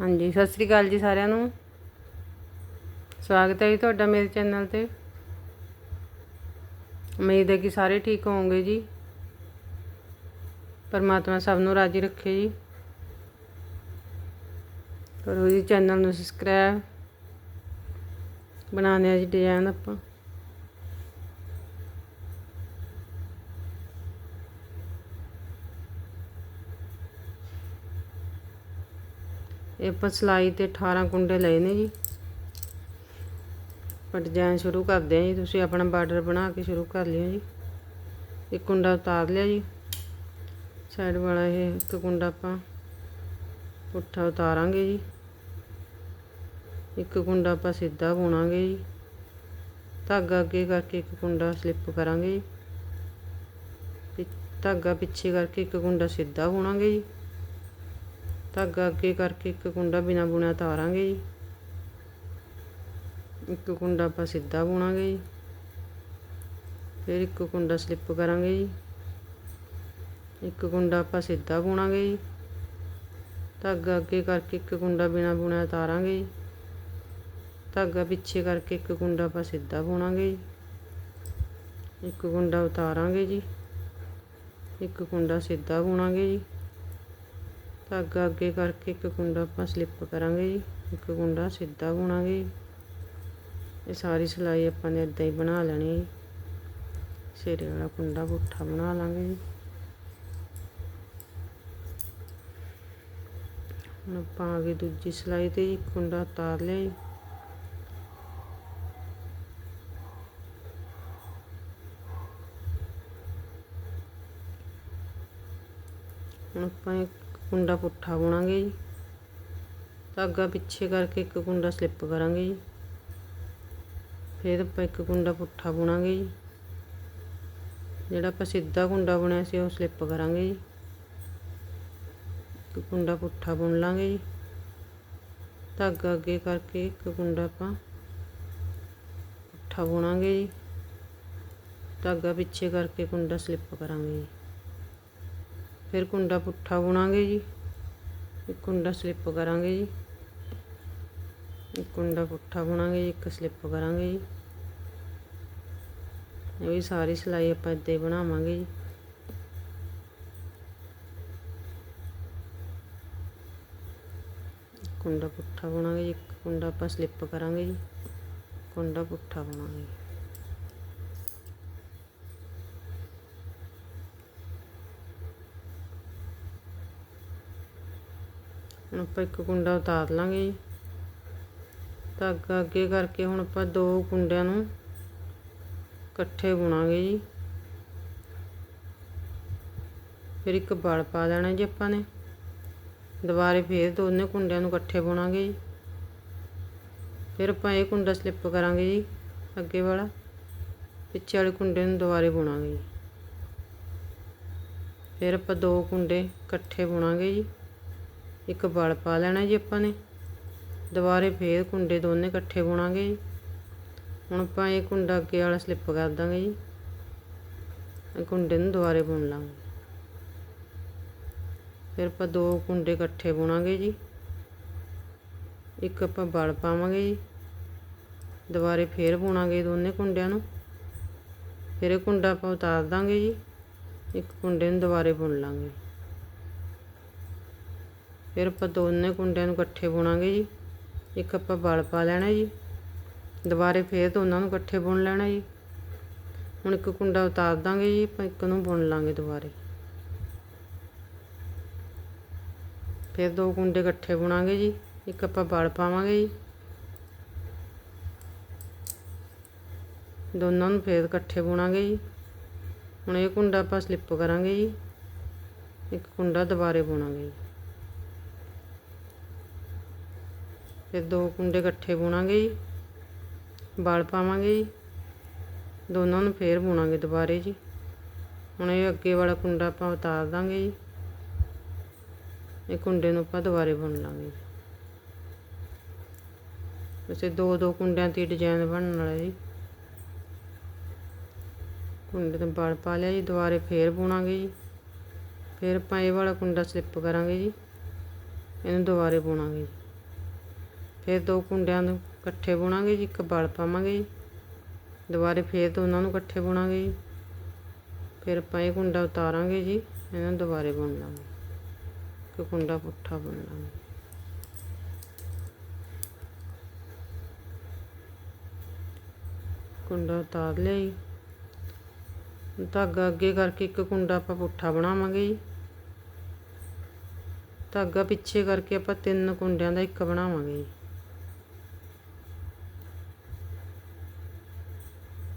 ਹਾਂਜੀ, ਸਤਿ ਸ੍ਰੀ ਅਕਾਲ ਜੀ ਸਾਰਿਆਂ ਨੂੰ। ਸਵਾਗਤ ਹੈ ਜੀ ਤੁਹਾਡਾ ਮੇਰੇ ਚੈਨਲ ਤੇ। ਉਮੀਦ ਹੈ ਕਿ ਸਾਰੇ ਠੀਕ ਹੋਵੋਗੇ ਜੀ। ਪਰਮਾਤਮਾ ਸਭ ਨੂੰ ਰਾਜੀ ਰੱਖੇ ਜੀ। ਕਰੋ ਜੀ ਚੈਨਲ ਨੂੰ ਸਬਸਕ੍ਰਾਈਬ। ਬਣਾਉਂਦੇ ਆ ਜੀ ਡਿਜ਼ਾਈਨ ਆਪਾਂ। ਇਹ ਆਪਾਂ ਸਿਲਾਈ ਤੇ 18 ਕੁੰਡੇ ਲਏ ਨੇ ਜੀ। ਪਰ ਡਿਜ਼ਾਈਨ ਸ਼ੁਰੂ ਕਰਦੇ ਆ ਜੀ। ਤੁਸੀਂ ਆਪਣਾ ਬਾਰਡਰ ਬਣਾ ਕੇ ਸ਼ੁਰੂ ਕਰ ਲਿਓ ਜੀ। ਇੱਕ ਕੁੰਡਾ ਉਤਾਰ ਲਿਆ ਜੀ। ਸਾਈਡ ਵਾਲਾ ਇਹ ਇੱਕ ਕੁੰਡਾ ਆਪਾਂ ਪੁੱਠਾ ਉਤਾਰਾਂਗੇ ਜੀ। ਇੱਕ ਕੁੰਡਾ ਆਪਾਂ ਸਿੱਧਾ ਬੁਣਾਂਗੇ ਜੀ। ਧਾਗਾ ਅੱਗੇ ਕਰਕੇ ਇੱਕ ਕੁੰਡਾ ਸਲਿੱਪ ਕਰਾਂਗੇ ਜੀ। ਪਿ- ਧਾਗਾ ਪਿੱਛੇ ਕਰਕੇ ਇੱਕ ਕੁੰਡਾ ਸਿੱਧਾ ਬੁਣਾਂਗੇ ਜੀ। ਧਾਗਾ ਅੱਗੇ ਕਰਕੇ ਇੱਕ ਕੁੰਡਾ ਬਿਨਾ ਬੁਣਿਆ ਤਾਰਾਂਗੇ ਜੀ। ਇੱਕ ਕੁੰਡਾ ਆਪਾਂ ਸਿੱਧਾ ਬੁਣਾਂਗੇ ਜੀ। ਫਿਰ ਇੱਕ ਕੁੰਡਾ ਸਲਿੱਪ ਕਰਾਂਗੇ ਜੀ। ਇੱਕ ਕੁੰਡਾ ਆਪਾਂ ਸਿੱਧਾ ਬੁਣਾਂਗੇ ਜੀ। ਧਾਗਾ ਅੱਗੇ ਕਰਕੇ ਇੱਕ ਕੁੰਡਾ ਬਿਨਾ ਬੁਣਿਆ ਤਾਰਾਂਗੇ ਜੀ। ਧਾਗਾ ਪਿੱਛੇ ਕਰਕੇ ਇੱਕ ਕੁੰਡਾ ਆਪਾਂ ਸਿੱਧਾ ਬੁਣਾਂਗੇ ਜੀ। ਇੱਕ ਕੁੰਡਾ ਉਤਾਰਾਂਗੇ ਜੀ। ਇੱਕ ਕੁੰਡਾ ਸਿੱਧਾ ਬੁਣਾਂਗੇ ਜੀ। ਧਾਗਾ ਅੱਗੇ ਕਰਕੇ ਇੱਕ ਕੁੰਡਾ ਆਪਾਂ ਸਲਿੱਪ ਕਰਾਂਗੇ ਜੀ, ਇੱਕ ਕੁੰਡਾ ਸਿੱਧਾ ਬੁਣਾਂਗੇ ਇਹ ਸਾਰੀ ਸਿਲਾਈ ਆਪਾਂ ਨੇ ਇਦਾਂ ਹੀ ਬਣਾ ਲੈਣੀ ਹੈ ਜੀ। ਸਿਰੇ ਵਾਲਾ ਕੁੰਡਾ ਪੁੱਠਾ ਬਣਾ ਲਾਂਗੇ ਜੀ। ਹੁਣ ਆਪਾਂ ਆ ਗਏ ਦੂਜੀ ਸਿਲਾਈ ਤੇ ਜੀ ਕੁੰਡਾ ਉਤਾਰ ਲਿਆ ਜੀ। ਹੁਣ ਆਪਾਂ ਕੁੰਡਾ ਪੁੱਠਾ ਬੁਣਾਂਗੇ ਜੀ। ਧਾਗਾ ਪਿੱਛੇ ਕਰਕੇ ਇੱਕ ਕੁੰਡਾ ਸਲਿੱਪ ਕਰਾਂਗੇ ਜੀ। ਫਿਰ ਆਪਾਂ ਇੱਕ ਕੁੰਡਾ ਪੁੱਠਾ ਬੁਣਾਂਗੇ ਜੀ। ਜਿਹੜਾ ਆਪਾਂ ਸਿੱਧਾ ਕੁੰਡਾ ਬੁਣਿਆ ਸੀ, ਉਹ ਸਲਿੱਪ ਕਰਾਂਗੇ ਜੀ। ਇੱਕ ਕੁੰਡਾ ਪੁੱਠਾ ਬੁਣ ਲਾਂਗੇ ਜੀ। ਧਾਗਾ ਅੱਗੇ ਕਰਕੇ ਇੱਕ ਕੁੰਡਾ ਆਪਾਂ ਪੁੱਠਾ ਬੁਣਾਂਗੇ ਜੀ। ਧਾਗਾ ਪਿੱਛੇ ਕਰਕੇ ਕੁੰਡਾ ਸਲਿੱਪ ਕਰਾਂਗੇ ਜੀ। ਫਿਰ ਕੁੰਡਾ ਪੁੱਠਾ ਬੁਣਾਂਗੇ ਜੀ ਇੱਕ ਕੁੰਡਾ ਸਲਿੱਪ ਕਰਾਂਗੇ ਜੀ ਇੱਕ ਕੁੰਡਾ ਪੁੱਠਾ ਬੁਣਾਂਗੇ ਜੀ ਇੱਕ ਸਲਿੱਪ ਕਰਾਂਗੇ ਜੀ ਇਹ ਵੀ ਸਾਰੀ ਸਿਲਾਈ ਆਪਾਂ ਇੱਦਾਂ ਹੀ ਬਣਾਵਾਂਗੇ ਜੀ। ਇੱਕ ਕੁੰਡਾ ਪੁੱਠਾ ਬੁਣਾਂਗੇ ਜੀ, ਇੱਕ ਕੁੰਡਾ ਆਪਾਂ ਸਲਿੱਪ ਕਰਾਂਗੇ ਜੀ। ਕੁੰਡਾ ਪੁੱਠਾ ਬੁਣਾਂਗੇ। ਹੁਣ ਆਪਾਂ ਇੱਕ ਕੁੰਡਾ ਉਤਾਰ ਲਾਂਗੇ ਜੀ। ਧਾਗਾ ਅੱਗੇ ਕਰਕੇ ਹੁਣ ਆਪਾਂ ਦੋ ਕੁੰਡਿਆਂ ਨੂੰ ਇਕੱਠੇ ਬੁਣਾਂਗੇ ਜੀ। ਫਿਰ ਇੱਕ ਬਲ ਪਾ ਦੇਣਾ ਜੀ ਆਪਾਂ ਨੇ। ਦੁਬਾਰੇ ਫੇਰ ਦੋਨੇ ਕੁੰਡਿਆਂ ਨੂੰ ਇਕੱਠੇ ਬੁਣਾਂਗੇ ਜੀ। ਫਿਰ ਆਪਾਂ ਇਹ ਕੁੰਡਾ ਸਲਿੱਪ ਕਰਾਂਗੇ ਜੀ ਅੱਗੇ ਵਾਲਾ। ਪਿੱਛੇ ਵਾਲੇ ਕੁੰਡੇ ਨੂੰ ਦੁਬਾਰੇ ਬੁਣਾਂਗੇ ਜੀ। ਫਿਰ ਆਪਾਂ ਦੋ ਕੁੰਡੇ ਇਕੱਠੇ ਬੁਣਾਂਗੇ ਜੀ। ਇੱਕ ਬਲ ਪਾ ਲੈਣਾ ਜੀ ਆਪਾਂ ਨੇ। ਦੁਬਾਰੇ ਫੇਰ ਕੁੰਡੇ ਦੋਨੇ ਇਕੱਠੇ ਬੁਣਾਂਗੇ ਜੀ। ਹੁਣ ਆਪਾਂ ਇਹ ਕੁੰਡਾ ਅੱਗੇ ਵਾਲਾ ਸਲਿੱਪ ਕਰ ਦਾਂਗੇ ਜੀ। ਇਹ ਕੁੰਡੇ ਨੂੰ ਦੁਬਾਰੇ ਬੁਣ ਲਾਂਗੇ। ਫਿਰ ਆਪਾਂ ਦੋ ਕੁੰਡੇ ਇਕੱਠੇ ਬੁਣਾਂਗੇ ਜੀ। ਇੱਕ ਆਪਾਂ ਬਲ ਪਾਵਾਂਗੇ ਜੀ। ਦੁਬਾਰੇ ਫੇਰ ਬੁਣਾਂਗੇ ਦੋਨੇ ਕੁੰਡਿਆਂ ਨੂੰ। ਫਿਰ ਇਹ ਕੁੰਡਾ ਆਪਾਂ ਉਤਾਰ ਦਾਂਗੇ ਜੀ। ਇੱਕ ਕੁੰਡੇ ਨੂੰ ਦੁਬਾਰੇ ਬੁਣ ਲਾਂਗੇ। ਫਿਰ ਆਪਾਂ ਦੋਨੇ ਕੁੰਡਿਆਂ ਨੂੰ ਇਕੱਠੇ ਬੁਣਾਂਗੇ ਜੀ। ਇੱਕ ਆਪਾਂ ਬਲ ਪਾ ਲੈਣਾ ਜੀ। ਦੁਬਾਰੇ ਫੇਰ ਦੋਨਾਂ ਨੂੰ ਇਕੱਠੇ ਬੁਣ ਲੈਣਾ ਜੀ। ਹੁਣ ਇੱਕ ਕੁੰਡਾ ਉਤਾਰ ਦਾਂਗੇ ਜੀ, ਆਪਾਂ ਇੱਕ ਨੂੰ ਬੁਣ ਲਾਂਗੇ ਦੁਬਾਰੇ। ਫਿਰ ਦੋ ਕੁੰਡੇ ਇਕੱਠੇ ਬੁਣਾਂਗੇ ਜੀ। ਇੱਕ ਆਪਾਂ ਬਲ ਪਾਵਾਂਗੇ ਜੀ। ਦੋਨਾਂ ਨੂੰ ਫੇਰ ਇਕੱਠੇ ਬੁਣਾਂਗੇ ਜੀ। ਹੁਣ ਇਹ ਕੁੰਡਾ ਆਪਾਂ ਸਲਿੱਪ ਕਰਾਂਗੇ ਜੀ। ਇੱਕ ਕੁੰਡਾ ਦੁਬਾਰੇ ਬੁਣਾਂਗੇ ਜੀ। ਫਿਰ ਦੋ ਕੁੰਡੇ ਇਕੱਠੇ ਬੁਣਾਂਗੇ ਜੀ ਬਲ ਪਾਵਾਂਗੇ ਜੀ, ਦੋਨਾਂ ਨੂੰ ਫੇਰ ਬੁਣਾਂਗੇ ਦੁਬਾਰੇ ਜੀ। ਹੁਣ ਇਹ ਅੱਗੇ ਵਾਲਾ ਕੁੰਡਾ ਆਪਾਂ ਉਤਾਰ ਦਾਂਗੇ ਜੀ। ਇਹ ਕੁੰਡੇ ਨੂੰ ਆਪਾਂ ਦੁਬਾਰੇ ਬੁਣ ਲਾਂਗੇ ਵੈਸੇ ਦੋ ਦੋ ਕੁੰਡਿਆਂ ਤੇ ਡਿਜ਼ਾਈਨ ਬਣਨ ਵਾਲਾ ਜੀ। ਕੁੰਡੇ ਤੇ ਬਲ ਪਾ ਲਿਆ ਜੀ, ਦੁਬਾਰੇ ਫੇਰ ਬੁਣਾਂਗੇ ਜੀ। ਫਿਰ ਆਪਾਂ ਇਹ ਵਾਲਾ ਕੁੰਡਾ ਸਲਿੱਪ ਕਰਾਂਗੇ ਜੀ। ਇਹਨੂੰ ਦੁਬਾਰੇ ਬੁਣਾਂਗੇ ਜੀ। ਫਿਰ ਦੋ ਕੁੰਡਿਆਂ ਨੂੰ ਇਕੱਠੇ ਬੁਣਾਂਗੇ ਜੀ, ਇੱਕ ਬਲ ਪਾਵਾਂਗੇ ਜੀ। ਦੁਬਾਰੇ ਫਿਰ ਦੋਨਾਂ ਨੂੰ ਇਕੱਠੇ ਬੁਣਾਂਗੇ ਜੀ। ਫਿਰ ਆਪਾਂ ਇਹ ਕੁੰਡਾ ਉਤਾਰਾਂਗੇ ਜੀ, ਇਹਨਾਂ ਨੂੰ ਦੁਬਾਰੇ ਬੁਣ ਲਾਂਗੇ। ਇੱਕ ਕੁੰਡਾ ਪੁੱਠਾ ਬੁਣ ਲਾਂਗੇ। ਕੁੰਡਾ ਉਤਾਰ ਲਿਆ ਜੀ। ਧਾਗਾ ਅੱਗੇ ਕਰਕੇ ਇੱਕ ਕੁੰਡਾ ਆਪਾਂ ਪੁੱਠਾ ਬਣਾਵਾਂਗੇ ਜੀ। ਧਾਗਾ ਪਿੱਛੇ ਕਰਕੇ ਆਪਾਂ ਤਿੰਨ ਕੁੰਡਿਆਂ ਦਾ ਇੱਕ ਬਣਾਵਾਂਗੇ ਜੀ।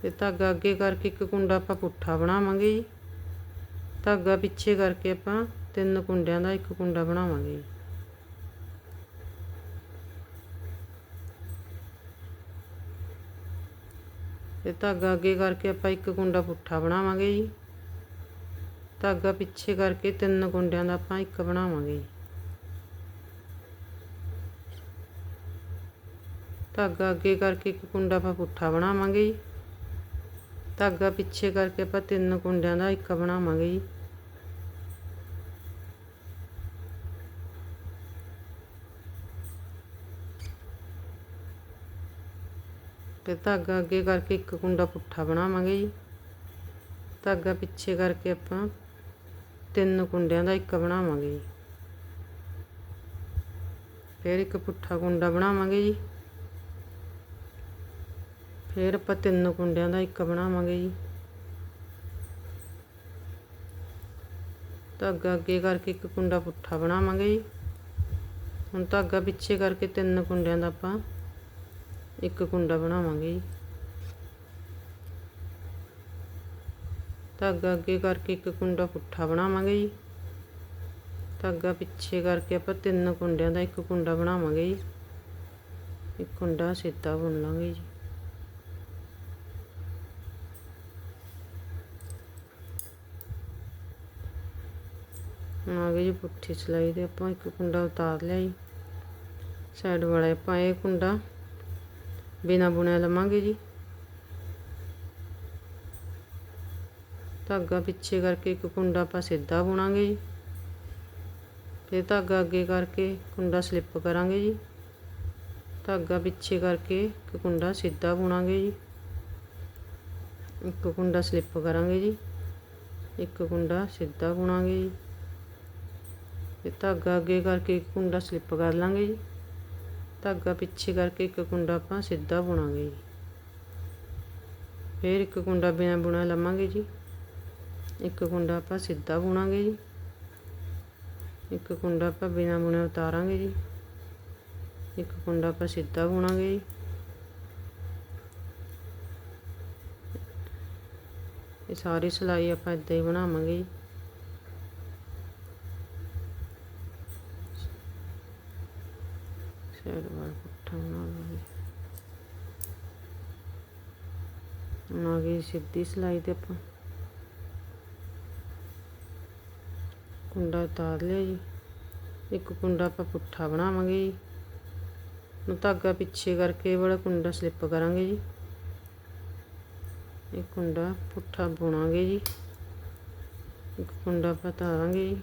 ਤੇ ਧਾਗਾ ਅੱਗੇ ਕਰਕੇ ਇੱਕ ਕੁੰਡਾ ਆਪਾਂ ਪੁੱਠਾ ਬਣਾਵਾਂਗੇ ਜੀ। ਧਾਗਾ ਪਿੱਛੇ ਕਰਕੇ ਆਪਾਂ ਤਿੰਨ ਕੁੰਡਿਆਂ ਦਾ ਇੱਕ ਕੁੰਡਾ ਬਣਾਵਾਂਗੇ ਜੀ। ਤੇ ਧਾਗਾ ਅੱਗੇ ਕਰਕੇ ਆਪਾਂ ਇੱਕ ਕੁੰਡਾ ਪੁੱਠਾ ਬਣਾਵਾਂਗੇ ਜੀ। ਧਾਗਾ ਪਿੱਛੇ ਕਰਕੇ ਤਿੰਨ ਕੁੰਡਿਆਂ ਦਾ ਆਪਾਂ ਇੱਕ ਬਣਾਵਾਂਗੇ ਧਾਗਾ ਅੱਗੇ ਕਰਕੇ ਇੱਕ ਕੁੰਡਾ ਆਪਾਂ ਪੁੱਠਾ ਬਣਾਵਾਂਗੇ ਜੀ। ਧਾਗਾ ਪਿੱਛੇ ਕਰਕੇ ਆਪਾਂ ਤਿੰਨ ਕੁੰਡਿਆਂ ਦਾ ਇੱਕ ਬਣਾਵਾਂਗੇ ਜੀ। ਤੇ ਧਾਗਾ ਅੱਗੇ ਕਰਕੇ ਇੱਕ ਕੁੰਡਾ ਪੁੱਠਾ ਬਣਾਵਾਂਗੇ ਜੀ। ਧਾਗਾ ਪਿੱਛੇ ਕਰਕੇ ਆਪਾਂ ਤਿੰਨ ਕੁੰਡਿਆਂ ਦਾ ਇੱਕ ਬਣਾਵਾਂਗੇ ਜੀ। ਫਿਰ ਇੱਕ ਪੁੱਠਾ ਕੁੰਡਾ ਬਣਾਵਾਂਗੇ ਜੀ। ਫਿਰ ਆਪਾਂ ਤਿੰਨ ਕੁੰਡਿਆਂ ਦਾ ਇੱਕ ਬਣਾਵਾਂਗੇ ਜੀ। ਧਾਗਾ ਅੱਗੇ ਕਰਕੇ ਇੱਕ ਕੁੰਡਾ ਪੁੱਠਾ ਬਣਾਵਾਂਗੇ ਜੀ। ਹੁਣ ਧਾਗਾ ਪਿੱਛੇ ਕਰਕੇ ਤਿੰਨ ਕੁੰਡਿਆਂ ਦਾ ਆਪਾਂ ਇੱਕ ਕੁੰਡਾ ਬਣਾਵਾਂਗੇ ਜੀ। ਧਾਗਾ ਅੱਗੇ ਕਰਕੇ ਇੱਕ ਕੁੰਡਾ ਪੁੱਠਾ ਬਣਾਵਾਂਗੇ ਜੀ। ਧਾਗਾ ਪਿੱਛੇ ਕਰਕੇ ਆਪਾਂ ਤਿੰਨ ਕੁੰਡਿਆਂ ਦਾ ਇੱਕ ਕੁੰਡਾ ਬਣਾਵਾਂਗੇ ਜੀ। ਇੱਕ ਕੁੰਡਾ ਸਿੱਧਾ ਬੁਣ ਲਾਂਗੇ ਜੀ। ਹੁਣ ਜੀ ਪੁੱਠੀ ਸਿਲਾਈ ਤੇ ਆਪਾਂ ਇੱਕ ਕੁੰਡਾ ਉਤਾਰ ਲਿਆ ਜੀ। ਸਾਈਡ ਵਾਲਾ ਆਪਾਂ ਇਹ ਕੁੰਡਾ। ਬਿਨਾ ਬੁਣਿਆ ਲਵਾਂਗੇ ਜੀ। ਧਾਗਾ ਪਿੱਛੇ ਕਰਕੇ ਇੱਕ ਕੁੰਡਾ ਆਪਾਂ ਸਿੱਧਾ ਬੁਣਾਂਗੇ ਜੀ। ਫਿਰ ਧਾਗਾ ਅੱਗੇ ਕਰਕੇ ਕੁੰਡਾ ਸਲਿੱਪ ਕਰਾਂਗੇ ਜੀ। ਧਾਗਾ ਪਿੱਛੇ ਕਰਕੇ ਇੱਕ ਕੁੰਡਾ ਸਿੱਧਾ ਬੁਣਾਂਗੇ ਜੀ। ਇੱਕ ਕੁੰਡਾ ਸਲਿੱਪ ਕਰਾਂਗੇ ਜੀ। ਇੱਕ ਕੁੰਡਾ ਸਿੱਧਾ ਬੁਣਾਂਗੇ ਜੀ। ਤੇ ਧਾਗਾ ਅੱਗੇ ਕਰਕੇ ਇੱਕ ਕੁੰਡਾ ਸਲਿੱਪ ਕਰ ਲਾਂਗੇ ਜੀ। ਧਾਗਾ ਪਿੱਛੇ ਕਰਕੇ ਇੱਕ ਕੁੰਡਾ ਆਪਾਂ ਸਿੱਧਾ ਬੁਣਾਂਗੇ ਜੀ। ਫਿਰ ਇੱਕ ਕੁੰਡਾ ਬਿਨਾਂ ਬੁਣਾ ਲਵਾਂਗੇ ਜੀ। ਇੱਕ ਕੁੰਡਾ ਆਪਾਂ ਸਿੱਧਾ ਬੁਣਾਂਗੇ ਜੀ। ਇੱਕ ਕੁੰਡਾ ਆਪਾਂ ਬਿਨਾਂ ਬੁਣੇ ਉਤਾਰਾਂਗੇ ਜੀ। ਇੱਕ ਕੁੰਡਾ ਆਪਾਂ ਸਿੱਧਾ ਬੁਣਾਂਗੇ ਜੀ। ਇਹ ਸਾਰੀ ਸਿਲਾਈ ਆਪਾਂ ਇਦਾਂ ਹੀ ਬਣਾਵਾਂਗੇ ਜੀ। ਸਾਈਡ ਵਾਲਾ ਪੁੱਠਾ ਬਣਾ ਲਾਂਗੇ ਹੁਣ ਆ ਗਈ ਸਿੱਧੀ ਸਿਲਾਈ ਤੇ ਆਪਾਂ ਕੁੰਡਾ ਉਤਾਰ ਲਿਆ ਜੀ ਇੱਕ ਕੁੰਡਾ ਆਪਾਂ ਪੁੱਠਾ ਬਣਾਵਾਂਗੇ ਜੀ। ਨੂੰ ਧਾਗਾ ਪਿੱਛੇ ਕਰਕੇ ਇਹ ਵਾਲਾ ਕੁੰਡਾ ਸਲਿੱਪ ਕਰਾਂਗੇ ਜੀ। ਇਹ ਕੁੰਡਾ ਪੁੱਠਾ ਬੁਣਾਂਗੇ ਜੀ। ਇੱਕ ਕੁੰਡਾ ਆਪਾਂ ਉਤਾਰਾਂਗੇ ਜੀ।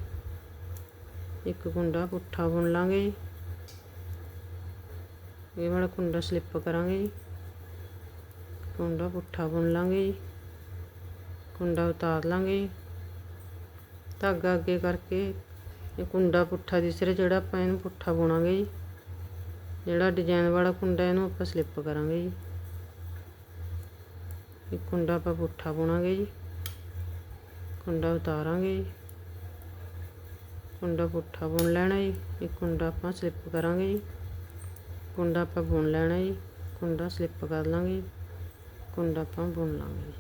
ਇੱਕ ਕੁੰਡਾ ਪੁੱਠਾ ਬੁਣ ਲਾਂਗੇ ਜੀ। ਇਹ ਵਾਲਾ ਕੁੰਡਾ ਸਲਿੱਪ ਕਰਾਂਗੇ ਜੀ। ਕੁੰਡਾ ਪੁੱਠਾ ਬੁਣ ਲਾਂਗੇ ਜੀ। ਕੁੰਡਾ ਉਤਾਰ ਲਾਂਗੇ ਜੀ। ਧਾਗਾ ਅੱਗੇ ਕਰਕੇ ਇਹ ਕੁੰਡਾ ਪੁੱਠਾ ਦਿਸ ਰਿਹਾ ਜਿਹੜਾ ਆਪਾਂ ਇਹਨੂੰ ਪੁੱਠਾ ਬੁਣਾਂਗੇ ਜੀ, ਜਿਹੜਾ ਡਿਜ਼ਾਈਨ ਵਾਲਾ ਕੁੰਡਾ ਇਹਨੂੰ ਆਪਾਂ ਸਲਿੱਪ ਕਰਾਂਗੇ ਜੀ। ਇਹ ਕੁੰਡਾ ਆਪਾਂ ਪੁੱਠਾ ਬੁਣਾਂਗੇ ਜੀ। ਕੁੰਡਾ ਉਤਾਰਾਂਗੇ ਜੀ। ਕੁੰਡਾ ਪੁੱਠਾ ਬੁਣ ਲੈਣਾ ਜੀ। ਇਹ ਕੁੰਡਾ ਆਪਾਂ ਸਲਿੱਪ ਕਰਾਂਗੇ ਜੀ। ਕੁੰਡਾ ਆਪਾਂ ਬੁਣ ਲੈਣਾ ਜੀ। ਕੁੰਡਾ ਸਲਿੱਪ ਕਰ ਲਾਂਗੇ। ਕੁੰਡਾ ਆਪਾਂ ਬੁਣ ਲਾਂਗੇ ਜੀ।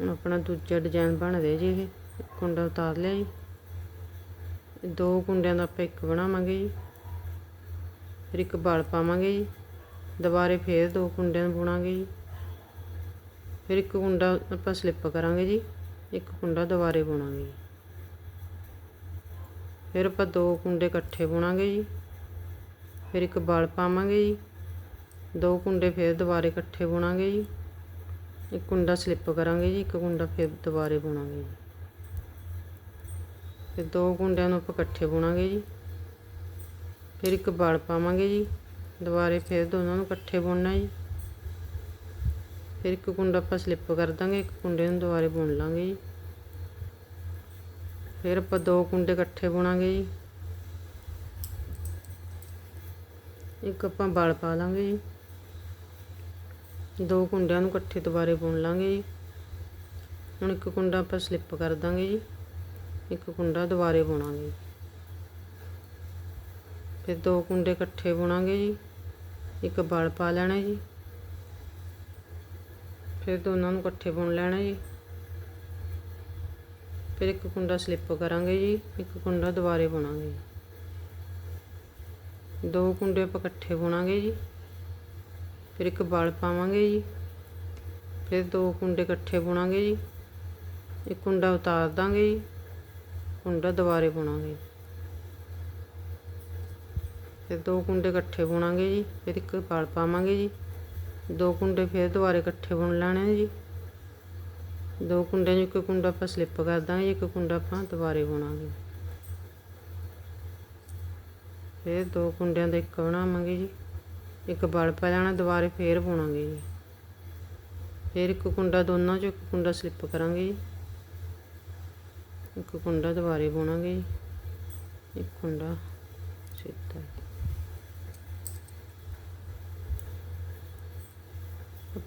ਹੁਣ ਆਪਣਾ ਦੂਜਾ ਡਿਜ਼ਾਈਨ ਬਣ ਰਿਹਾ ਜੀ ਇਹ। ਕੁੰਡਾ ਉਤਾਰ ਲਿਆ ਜੀ। ਦੋ ਕੁੰਡਿਆਂ ਦਾ ਆਪਾਂ ਇੱਕ ਬਣਾਵਾਂਗੇ ਜੀ। ਫਿਰ ਇੱਕ ਬਲ ਪਾਵਾਂਗੇ ਜੀ। ਦੁਬਾਰੇ ਫੇਰ ਦੋ ਕੁੰਡਿਆਂ ਨੂੰ ਬੁਣਾਂਗੇ ਜੀ। ਫਿਰ ਇੱਕ ਕੁੰਡਾ ਆਪਾਂ ਸਲਿੱਪ ਕਰਾਂਗੇ ਜੀ। ਇੱਕ ਕੁੰਡਾ ਦੁਬਾਰੇ ਬੁਣਾਂਗੇ ਜੀ। ਫਿਰ ਆਪਾਂ ਦੋ ਕੁੰਡੇ ਇਕੱਠੇ ਬੁਣਾਂਗੇ ਜੀ। ਫਿਰ ਇੱਕ ਬਲ ਪਾਵਾਂਗੇ ਜੀ। ਦੋ ਕੁੰਡੇ ਫਿਰ ਦੁਬਾਰੇ ਇਕੱਠੇ ਬੁਣਾਂਗੇ ਜੀ। ਇੱਕ ਕੁੰਡਾ ਸਲਿੱਪ ਕਰਾਂਗੇ ਜੀ, ਇੱਕ ਕੁੰਡਾ ਫਿਰ ਦੁਬਾਰੇ ਬੁਣਾਂਗੇ ਜੀ। ਫਿਰ ਦੋ ਕੁੰਡਿਆਂ ਨੂੰ ਆਪਾਂ ਇਕੱਠੇ ਬੁਣਾਂਗੇ ਜੀ। ਫਿਰ ਇੱਕ ਬਲ ਪਾਵਾਂਗੇ ਜੀ। ਦੁਬਾਰੇ ਫਿਰ ਦੋਨਾਂ ਨੂੰ ਇਕੱਠੇ ਬੁਣਨਾ ਜੀ। ਫਿਰ ਇੱਕ ਕੁੰਡਾ ਆਪਾਂ ਸਲਿੱਪ ਕਰ ਦਾਂਗੇ, ਇੱਕ ਕੁੰਡੇ ਨੂੰ ਦੁਬਾਰੇ ਬੁਣ ਲਾਂਗੇ ਜੀ। ਫਿਰ ਆਪਾਂ ਦੋ ਕੁੰਡੇ ਇਕੱਠੇ ਬੁਣਾਂਗੇ ਜੀ। ਇੱਕ ਆਪਾਂ ਬਲ ਪਾ ਲਾਂਗੇ ਜੀ। ਦੋ ਕੁੰਡਿਆਂ ਨੂੰ ਇਕੱਠੇ ਦੁਬਾਰੇ ਬੁਣ ਲਾਂਗੇ ਜੀ। ਹੁਣ ਇੱਕ ਕੁੰਡਾ ਆਪਾਂ ਸਲਿੱਪ ਕਰ ਦਾਂਗੇ ਜੀ। ਇੱਕ ਕੁੰਡਾ ਦੁਬਾਰੇ ਬੁਣਾਂਗੇ ਫਿਰ ਦੋ ਕੁੰਡੇ ਇਕੱਠੇ ਬੁਣਾਂਗੇ ਜੀ। ਇੱਕ ਬਲ ਪਾ ਲੈਣਾ ਜੀ। ਫਿਰ ਦੋਨਾਂ ਨੂੰ ਇਕੱਠੇ ਬੁਣ ਲੈਣਾ ਜੀ। ਫਿਰ ਇੱਕ ਕੁੰਡਾ ਸਲਿੱਪ ਕਰਾਂਗੇ ਜੀ, ਇੱਕ ਕੁੰਡਾ ਦੁਬਾਰੇ ਬੁਣਾਂਗੇ ਜੀ। ਦੋ ਕੁੰਡੇ ਆਪਾਂ ਇਕੱਠੇ ਬੁਣਾਂਗੇ ਜੀ। ਫਿਰ ਇੱਕ ਬਲ ਪਾਵਾਂਗੇ ਜੀ। ਫਿਰ ਦੋ ਕੁੰਡੇ ਇਕੱਠੇ ਬੁਣਾਂਗੇ ਜੀ। ਇੱਕ ਕੁੰਡਾ ਉਤਾਰ ਦਾਂਗੇ ਜੀ। ਕੁੰਡਾ ਦੁਬਾਰੇ ਬੁਣਾਂਗੇ ਫਿਰ ਦੋ ਕੁੰਡੇ ਇਕੱਠੇ ਬੁਣਾਂਗੇ ਜੀ। ਫਿਰ ਇੱਕ ਬਲ ਪਾਵਾਂਗੇ ਜੀ। ਦੋ ਕੁੰਡੇ ਫਿਰ ਦੁਬਾਰੇ ਇਕੱਠੇ ਬੁਣ ਲੈਣੇ ਜੀ। ਦੋ ਕੁੰਡਿਆਂ 'ਚ ਇੱਕ ਕੁੰਡਾ ਆਪਾਂ ਸਲਿੱਪ ਕਰ ਦਾਂਗੇ, ਇੱਕ ਕੁੰਡਾ ਆਪਾਂ ਦੁਬਾਰੇ ਬੁਣਾਂਗੇ। ਫਿਰ ਦੋ ਕੁੰਡਿਆਂ ਦਾ ਇੱਕ ਬਣਾਵਾਂਗੇ ਜੀ। ਇੱਕ ਬਲ ਪਾ ਲੈਣਾ ਦੁਬਾਰੇ ਫੇਰ ਬੁਣਾਂਗੇ ਜੀ। ਫਿਰ ਇੱਕ ਕੁੰਡਾ ਦੋਨਾਂ 'ਚੋਂ ਇੱਕ ਕੁੰਡਾ ਸਲਿੱਪ ਕਰਾਂਗੇ ਜੀ। ਇੱਕ ਕੁੰਡਾ ਦੁਬਾਰੇ ਬੁਣਾਂਗੇ ਜੀ। ਇੱਕ ਕੁੰਡਾ ਸਿੱਧਾ।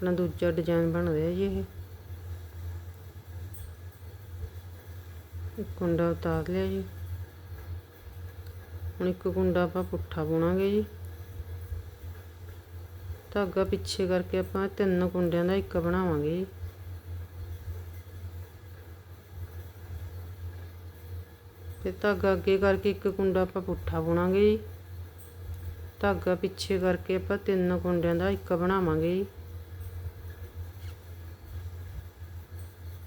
ਆਪਣਾ ਦੂਜਾ ਡਿਜ਼ਾਈਨ ਬਣ ਰਿਹਾ ਜੀ ਇਹ। ਇੱਕ ਕੁੰਡਾ ਉਤਾਰ ਲਿਆ ਜੀ। ਹੁਣ ਇੱਕ ਕੁੰਡਾ ਆਪਾਂ ਪੁੱਠਾ ਬੁਣਾਂਗੇ ਜੀ। ਧਾਗਾ ਪਿੱਛੇ ਕਰਕੇ ਆਪਾਂ ਤਿੰਨ ਕੁੰਡਿਆਂ ਦਾ ਇੱਕ ਬਣਾਵਾਂਗੇ ਜੀ। ਫਿਰ ਧਾਗਾ ਅੱਗੇ ਕਰਕੇ ਇੱਕ ਕੁੰਡਾ ਆਪਾਂ ਪੁੱਠਾ ਬੁਣਾਂਗੇ ਜੀ। ਧਾਗਾ ਪਿੱਛੇ ਕਰਕੇ ਆਪਾਂ ਤਿੰਨ ਕੁੰਡਿਆਂ ਦਾ ਇੱਕ ਬਣਾਵਾਂਗੇ ਜੀ।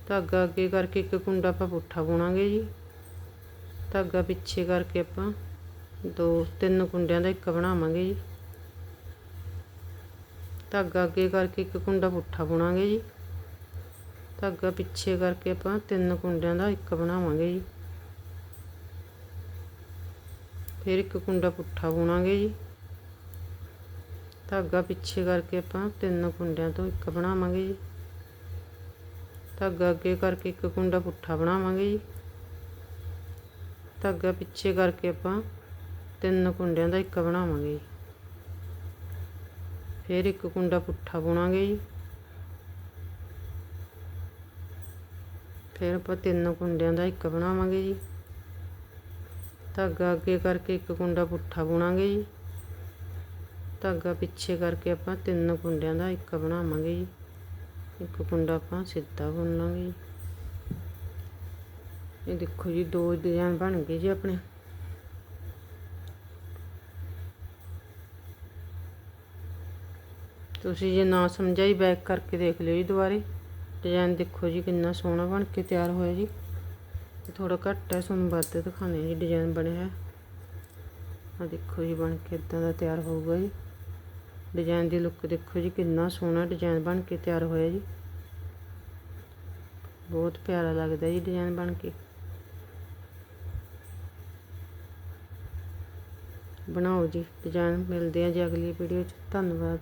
ਧਾਗਾ ਅੱਗੇ ਕਰਕੇ ਇੱਕ ਕੁੰਡਾ ਆਪਾਂ ਪੁੱਠਾ ਬੁਣਾਂਗੇ ਜੀ। ਧਾਗਾ ਪਿੱਛੇ ਕਰਕੇ ਆਪਾਂ ਦੋ, ਤਿੰਨ ਕੁੰਡਿਆਂ ਦਾ ਇੱਕ ਬਣਾਵਾਂਗੇ ਜੀ। ਧਾਗਾ ਅੱਗੇ ਕਰਕੇ ਇੱਕ ਕੁੰਡਾ ਪੁੱਠਾ ਬੁਣਾਂਗੇ ਜੀ। ਧਾਗਾ ਪਿੱਛੇ ਕਰਕੇ ਆਪਾਂ ਤਿੰਨ ਕੁੰਡਿਆਂ ਦਾ ਇੱਕ ਬਣਾਵਾਂਗੇ ਜੀ। ਫਿਰ ਇੱਕ ਕੁੰਡਾ ਪੁੱਠਾ ਬੁਣਾਂਗੇ ਜੀ। ਧਾਗਾ ਪਿੱਛੇ ਕਰਕੇ ਆਪਾਂ ਤਿੰਨ ਕੁੰਡਿਆਂ ਤੋਂ ਇੱਕ ਬਣਾਵਾਂਗੇ ਜੀ। ਧਾਗਾ ਅੱਗੇ ਕਰਕੇ ਇੱਕ ਕੁੰਡਾ ਪੁੱਠਾ ਬਣਾਵਾਂਗੇ ਜੀ। ਧਾਗਾ ਪਿੱਛੇ ਕਰਕੇ ਆਪਾਂ ਤਿੰਨ ਕੁੰਡਿਆਂ ਦਾ ਇੱਕ ਬਣਾਵਾਂਗੇ ਜੀ। ਫਿਰ ਇੱਕ ਕੁੰਡਾ ਪੁੱਠਾ ਬੁਣਾਂਗੇ ਜੀ। ਫਿਰ ਆਪਾਂ ਤਿੰਨ ਕੁੰਡਿਆਂ ਦਾ ਇੱਕ ਬਣਾਵਾਂਗੇ ਜੀ। ਧਾਗਾ ਅੱਗੇ ਕਰਕੇ ਇੱਕ ਕੁੰਡਾ ਪੁੱਠਾ ਬੁਣਾਂਗੇ ਜੀ। ਧਾਗਾ ਪਿੱਛੇ ਕਰਕੇ ਆਪਾਂ ਤਿੰਨ ਕੁੰਡਿਆਂ ਦਾ ਇੱਕ ਬਣਾਵਾਂਗੇ ਜੀ। ਇੱਕ ਕੁੰਡਾ ਆਪਾਂ ਸਿੱਧਾ ਬੁਣ ਲਾਂਗੇ ਜੀ। ਇਹ ਦੇਖੋ ਜੀ, ਦੋ ਡਿਜ਼ਾਈਨ ਬਣ ਗਏ ਜੀ ਆਪਣੇ। ਤੁਸੀਂ ਜੇ ਨਾ ਸਮਝਾਈ ਬੈਕ ਕਰਕੇ ਦੇਖ ਲਿਓ ਜੀ ਦੁਬਾਰੇ। ਡਿਜ਼ਾਈਨ ਦੇਖੋ ਜੀ ਕਿੰਨਾ ਸੋਹਣਾ ਬਣ ਕੇ ਤਿਆਰ ਹੋਇਆ ਜੀ। ਥੋੜਾ ਘੱਟ ਹੈ, ਤੁਹਾਨੂੰ ਵੱਧ ਦਿਖਾਣੇ ਜੀ, ਡਿਜ਼ਾਈਨ ਬਣਿਆ ਆ ਦੇਖੋ ਜੀ ਬਣ ਕੇ ਇਦਾਂ ਦਾ ਤਿਆਰ ਹੋਊਗਾ ਜੀ। ਡਿਜ਼ਾਈਨ ਦੀ ਲੁੱਕ ਦੇਖੋ ਜੀ, ਕਿੰਨਾ ਸੋਹਣਾ ਡਿਜ਼ਾਈਨ ਬਣ ਕੇ ਤਿਆਰ ਹੋਇਆ ਜੀ। ਬਹੁਤ ਪਿਆਰਾ ਲੱਗਦਾ ਜੀ ਡਿਜ਼ਾਈਨ ਬਣ ਕੇ। ਬਣਾਓ ਜੀ ਡਿਜ਼ਾਈਨ ਮਿਲਦੇ ਆ ਜੀ ਅਗਲੀ ਵੀਡੀਓ 'ਚ। ਧੰਨਵਾਦ।